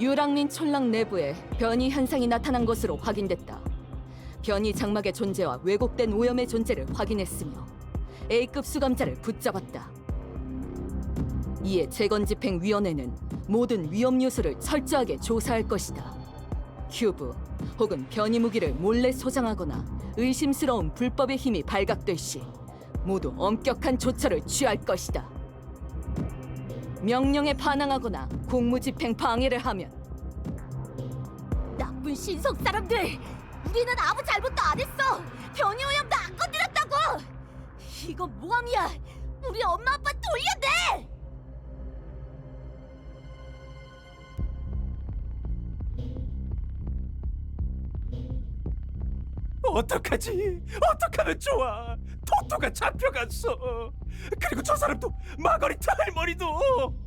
유랑민 촌랑 내부에 변이 현상이 나타난 것으로 확인됐다. 변이 장막의 존재와 왜곡된 오염의 존재를 확인했으며 A급 수감자를 붙잡았다. 이에 재건집행위원회는 모든 위험 요소를 철저하게 조사할 것이다. 큐브 혹은 변이 무기를 몰래 소장하거나 의심스러운 불법의 힘이 발각될 시 모두 엄격한 조처를 취할 것이다. 명령에 반항하거나 공무집행 방해를 하면 나쁜 신성 사람들! 우리는 아무 잘못도 안 했어! 변이 오염도 안 건드렸다고! 이거 모함이야! 우리 엄마 아빠 돌려내! 어떡하지? 어떡하면 좋아? 토토가 잡혀갔어. 그리고 저 사람도 마거리트 할머니도.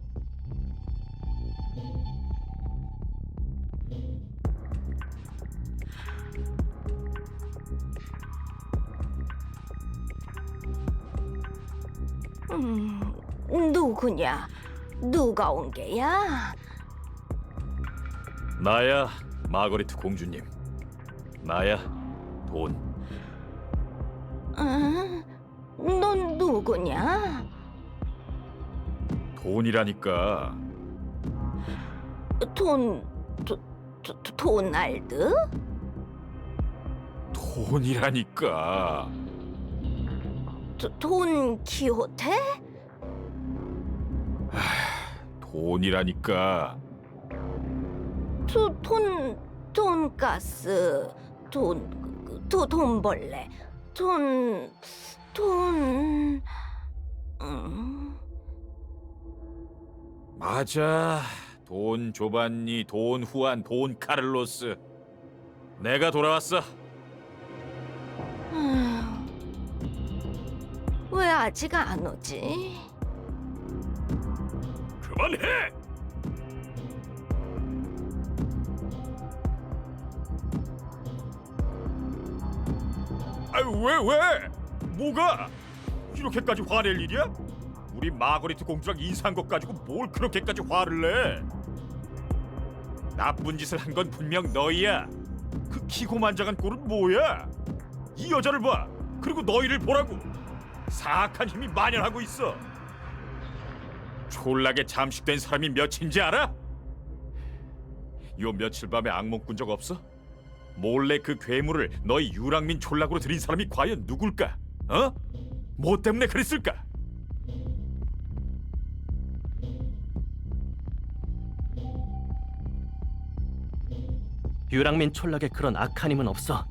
음, 누구냐? 누가 온 게야? 나야 마거리트 공주님. 나야 돈. 누구냐? 돈이라니까. 돈... 도, 도, 도- 도날드? 돈이라니까. 도, 돈 키호테? 돈이라니까. 도, 돈... 돈가스... 돈... 도, 돈벌레... 돈... 돈... 음... 맞아. 돈 조반니, 돈 후안, 돈 카를로스. 내가 돌아왔어. 음, 왜 아직 안 오지? 그만해. 아유 왜 왜? 뭐가? 이렇게까지 화낼 일이야? 우리 마거리트 공주랑 인사한 것 가지고 뭘 그렇게까지 화를 내? 나쁜 짓을 한 건 분명 너희야. 그 기고만장한 꼴은 뭐야? 이 여자를 봐. 그리고 너희를 보라고. 사악한 힘이 만연하고 있어. 졸라게 잠식된 사람이 몇인지 알아? 요 며칠 밤에 악몽 꾼 적 없어? 몰래 그 괴물을 너희 유랑민 촌락으로 들인 사람이 과연 누굴까? 어? 뭐 때문에 그랬을까? 유랑민 촌락에 그런 악한 힘은 없어.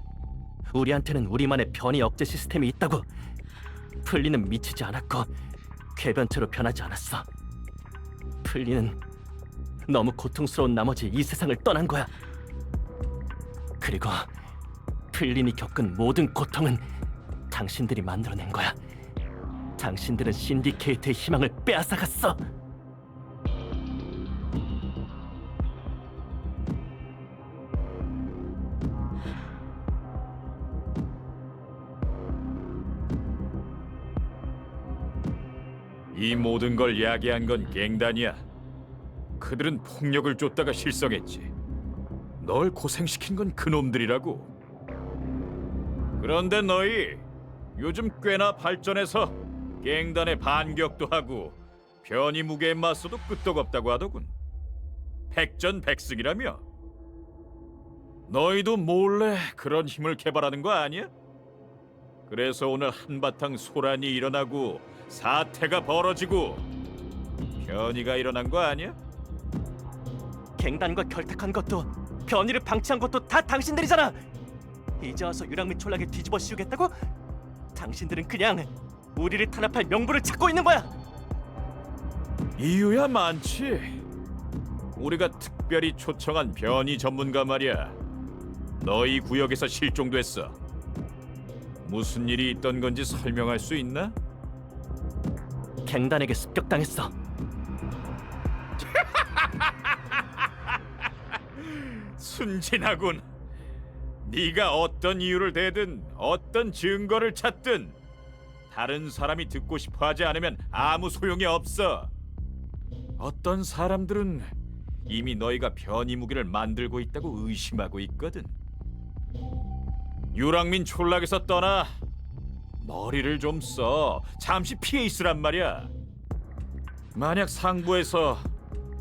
우리한테는 우리만의 변이 억제 시스템이 있다고. 플리는 미치지 않았고 궤변체로 변하지 않았어. 플리는 너무 고통스러운 나머지 이 세상을 떠난 거야. 그리고 플린이 겪은 모든 고통은 당신들이 만들어낸 거야. 당신들은 신디케이트의 희망을 빼앗아갔어. 이 모든 걸 야기한 건 갱단이야. 그들은 폭력을 쫓다가 실성했지. 널 고생시킨 건 그놈들이라고. 그런데 너희 요즘 꽤나 발전해서 갱단의 반격도 하고 변이 무게에 맞서도 끄떡없다고 하더군. 백전백승이라며? 너희도 몰래 그런 힘을 개발하는 거 아니야? 그래서 오늘 한바탕 소란이 일어나고 사태가 벌어지고 변이가 일어난 거 아니야? 갱단과 결탁한 것도 변이를 방치한 것도 다 당신들이잖아. 이제 와서 유랑민 촌락에 뒤집어 씌우겠다고? 당신들은 그냥 우리를 탄압할 명분을 찾고 있는 거야. 이유야 많지. 우리가 특별히 초청한 변이 전문가 말이야. 너희 구역에서 실종됐어. 무슨 일이 있던 건지 설명할 수 있나? 갱단에게 습격당했어. 순진하군. 네가 어떤 이유를 대든 어떤 증거를 찾든 다른 사람이 듣고 싶어 하지 않으면 아무 소용이 없어. 어떤 사람들은 이미 너희가 변이 무기를 만들고 있다고 의심하고 있거든. 유랑민 촌락에서 떠나 머리를 좀 써. 잠시 피해 있으란 말이야. 만약 상부에서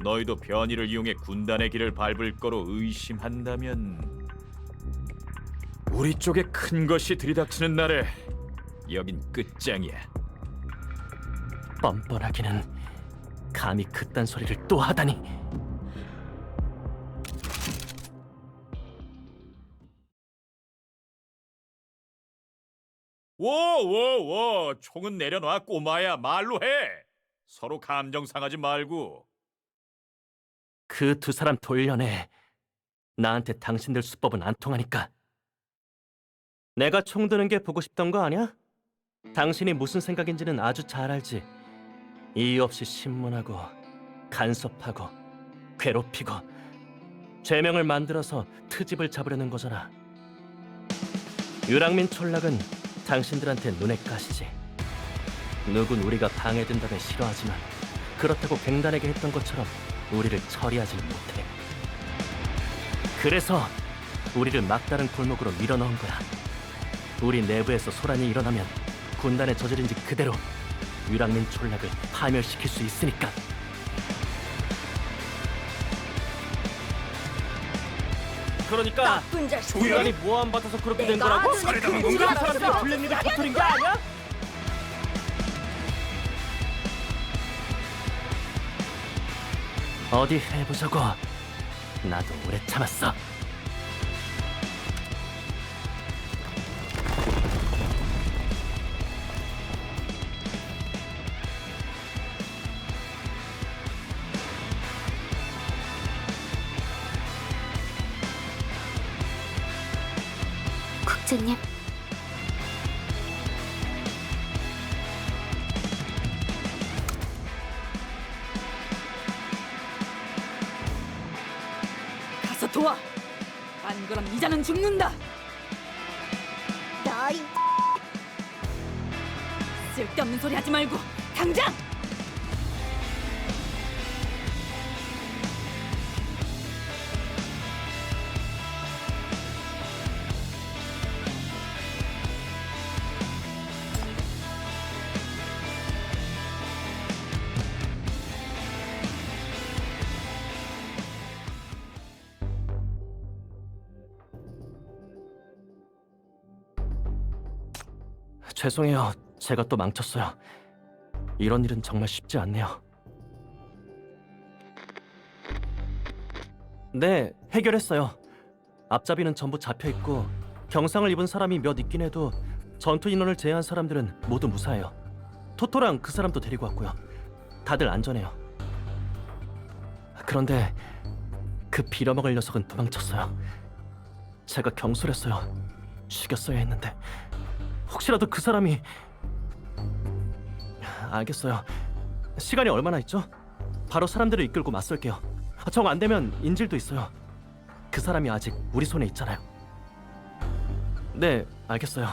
너희도 변이를 이용해 군단의 길을 밟을 거로 의심한다면 우리 쪽에 큰 것이 들이닥치는 날에 여긴 끝장이야. 뻔뻔하기는 감히 그딴 소리를 또 하다니. 워워워 총은 내려놔 꼬마야 말로 해. 서로 감정 상하지 말고. 그 두 사람 돌려내. 나한테 당신들 수법은 안 통하니까. 내가 총 드는 게 보고 싶던 거 아니야? 당신이 무슨 생각인지는 아주 잘 알지. 이유 없이 신문하고 간섭하고 괴롭히고 죄명을 만들어서 트집을 잡으려는 거잖아. 유랑민 촌락은 당신들한테 눈에 가시지. 누군 우리가 방해된다면 싫어하지만 그렇다고 갱단에게 했던 것처럼 우리를 처리하지 못해. 그래서 우리를 막다른 골목으로 밀어넣은 거야. 우리 내부에서 소란이 일어나면 군단에 저지른 짓 그대로 유랑민 촌락을 파멸시킬 수 있으니까. 그러니까 나쁜 자식. 군단이 모함 받아서 그렇게 된 내가 거라고? 눈에 그 사람들이 났어. 블랙리를 터뜨린 거 아니야? 어디 해보자고. 나도 오래 참았어. 국장님. 가서 도와. 안 그럼 이자는 죽는다. 너희 쓸데없는 소리 하지 말고 당장. 죄송해요. 제가 또 망쳤어요. 이런 일은 정말 쉽지 않네요. 네, 해결했어요. 앞잡이는 전부 잡혀 있고 경상을 입은 사람이 몇 있긴 해도 전투 인원을 제외한 사람들은 모두 무사해요. 토토랑 그 사람도 데리고 왔고요. 다들 안전해요. 그런데 그 빌어먹을 녀석은 도망쳤어요. 제가 경솔했어요. 죽였어야 했는데 혹시라도 그 사람이 알겠어요. 시간이 얼마나 있죠? 바로 사람들을 이끌고 맞설게요. 정 안 되면 인질도 있어요. 그 사람이 아직 우리 손에 있잖아요. 네, 알겠어요.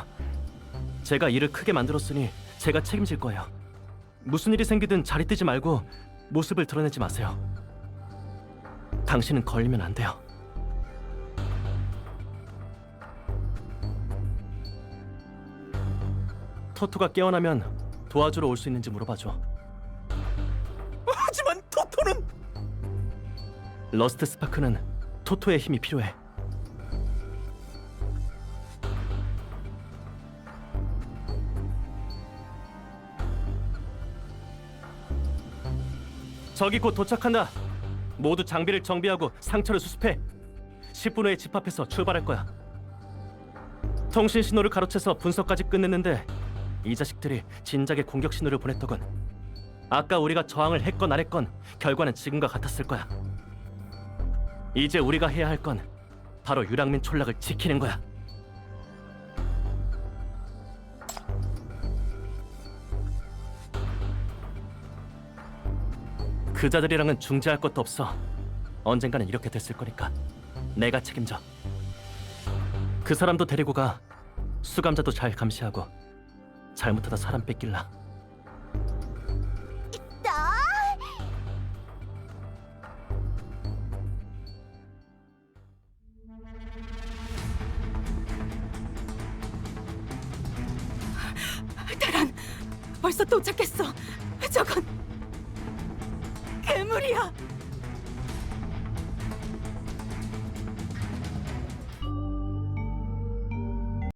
제가 일을 크게 만들었으니 제가 책임질 거예요. 무슨 일이 생기든 자리 뜨지 말고 모습을 드러내지 마세요. 당신은 걸리면 안 돼요. 토토가 깨어나면 도와주러 올 수 있는지 물어봐줘. 하지만 토토는 러스트 스파크는 토토의 힘이 필요해. 저기 곧 도착한다. 모두 장비를 정비하고 상처를 수습해. 10분 후에 집합해서 출발할 거야. 통신 신호를 가로채서 분석까지 끝냈는데 이 자식들이 진작에 공격 신호를 보냈더군. 아까 우리가 저항을 했건 안 했건 결과는 지금과 같았을 거야. 이제 우리가 해야 할 건 바로 유랑민 촌락을 지키는 거야. 그자들이랑은 중재할 것도 없어. 언젠가는 이렇게 됐을 거니까 내가 책임져. 그 사람도 데리고 가. 수감자도 잘 감시하고 잘못하다 사람 뺏길라. 또? 벌써 도착했어. 저건 괴물이야.